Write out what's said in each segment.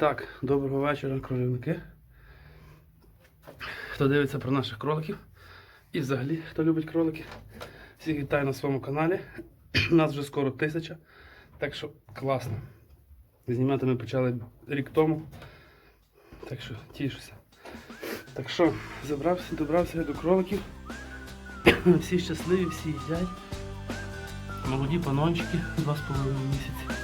Так, доброго вечора, кролівники. Хто дивиться про наших кроликів і взагалі хто любить кролики. Всіх вітаю на своєму каналі. Нас вже скоро тисяча. Так що класно. Знімати ми почали рік тому. Так що тішуся. Так що, забрався, добрався я до кроликів. Всі щасливі, всі їдять. Молоді панончики, два з половиною місяці.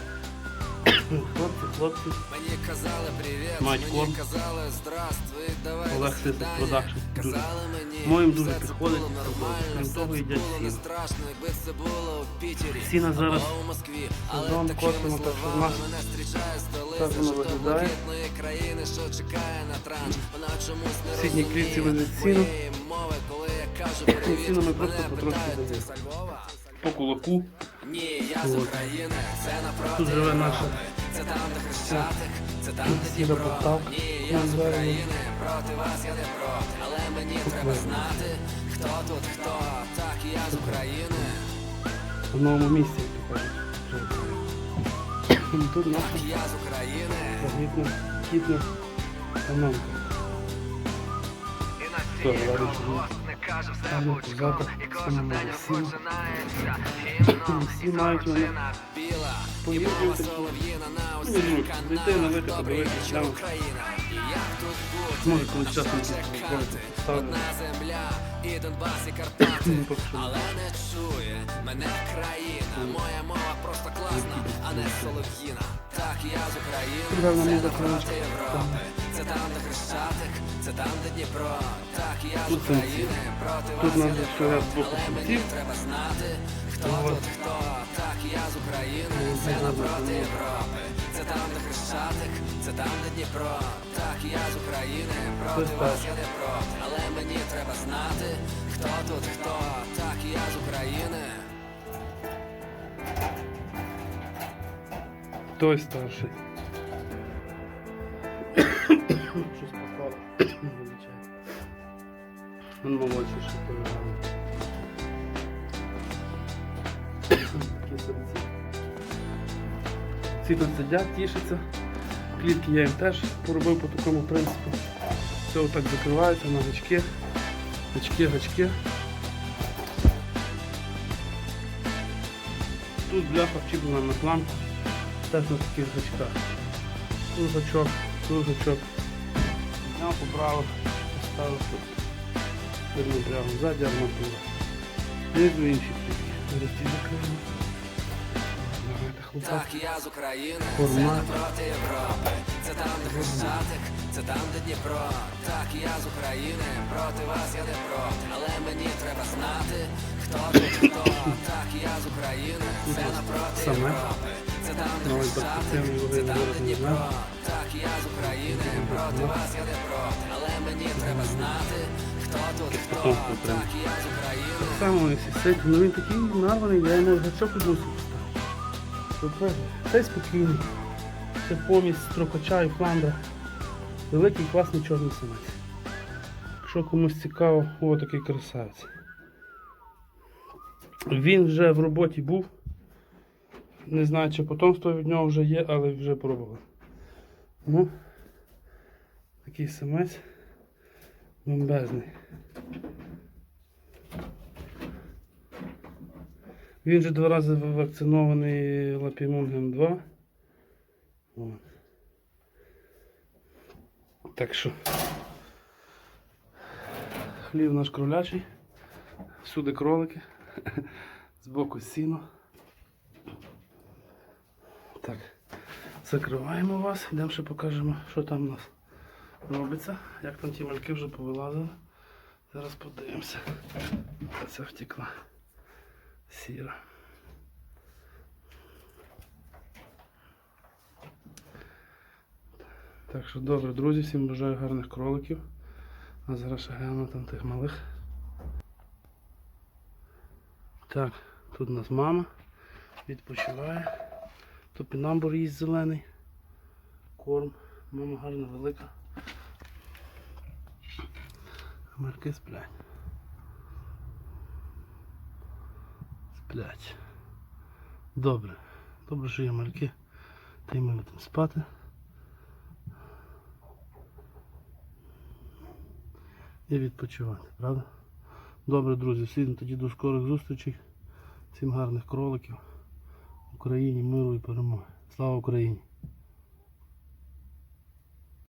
Хлопці. Мені казали привіт, мені казали здравствуй, давай Олег до продакшн. Дуже. Казали мені, Моїм дуже підходить. Крім того, це їдять було не страшно, якби це було в Пітері. Сіна зараз сезон такими косимо, так що в словами нас так воно виглядає. жовто-блакитної країни, що чекає на транш. Вона чомусь не В сідній клітці я кажу привіт. Ми просто Мене потрошки даємо. По кулаку. Ні, я з України, Тут живе наша Європи. Це там, де Дніпро. Ні, я з України, проти вас я не проти. Але мені треба знати, хто тут хто. Так, я з України. В новому місці, кажуть. Тут наша Я з України. вагітна кітна панонка. І на цій говорить, колгоспник каже все Там пучком. І кожен день сіно. починається гімном. І вони сорочина біла. Мова солов'їна на Ну, ну, налити, подивитися, бути? Може, коли На що чекати? Одна земля і Донбас, і Карпати. Ну, поки що. Але не чує мене країна. Моя мова просто класна, а не солов'їна. Так, я з України. Це українська. Європи. Це там, де Хрещатик, це там, де Дніпро. Так, я з України. Проти вас проти. Але мені треба знати, хто Ну, тут хто. Я з України. Це напроти Європи. Це там, де Хрещатик, це там, де Дніпро. Так, я з України. Проти вас я не проти. Але мені треба знати, хто тут хто. Так, я з України. Той старший. Щось попало. Він молодший ще переграв. Такі самці. Всі тут сидять, тішаться. Клітки я їм теж поробив по такому принципу. Все отак закривається на гачки. Гачки, гачки. Тут бляха вчіплена на планку. Теж на таких гачках. Тут гачок, тут гачок. Поправив, поставив тут. Верну прямо ззаді арматура. Знизу інші клітки. Зараз. Давайте. Так, я з України, це Формат. напроти Європи. Це там, де Хрещатик, це там, де Дніпро. Так, я з України, проти вас я не проти. Але мені треба знати, хто тут хто. Так, я з України, це напроти. Європи. Це там, де Хрещатик, це там, де Дніпро. Так, я з України, проти вас я не проти. Потом прям. Так, я з України. Так само ну він такий нарваний, я йому гачок. Тобто, Цей спокійний. Це помість строкача і фландра. Великий класний чорний самець. Якщо комусь цікаво, о такий красавець. Він вже в роботі був. Не знаю, чи потомство від нього вже є, але вже пробував. Ну, такий самець бомбезний. Він вже два рази вакцинований лапімунгем 2. От. Так що хлів наш кролячий, всюди кролики, збоку сіно. Так, закриваємо вас, йдемо ще покажемо, що там у нас робиться, як там ті мальки вже повилазили. Зараз подивимося. Це втекла сіра. Так що добре, друзі, всім бажаю гарних кроликів. А зараз ще гляну там тих малих. Так, тут у нас мама відпочиває. Топінамбур їсть зелений. Корм. Мама гарна, велика. Хмарки сплять. Сплять. Добре. Добре, що є мальки. Та й ми будемо спати. І відпочивати, правда? Добре, друзі, всім тоді до скорих зустрічей. Всім гарних кроликів. Україні, миру і перемоги. Слава Україні!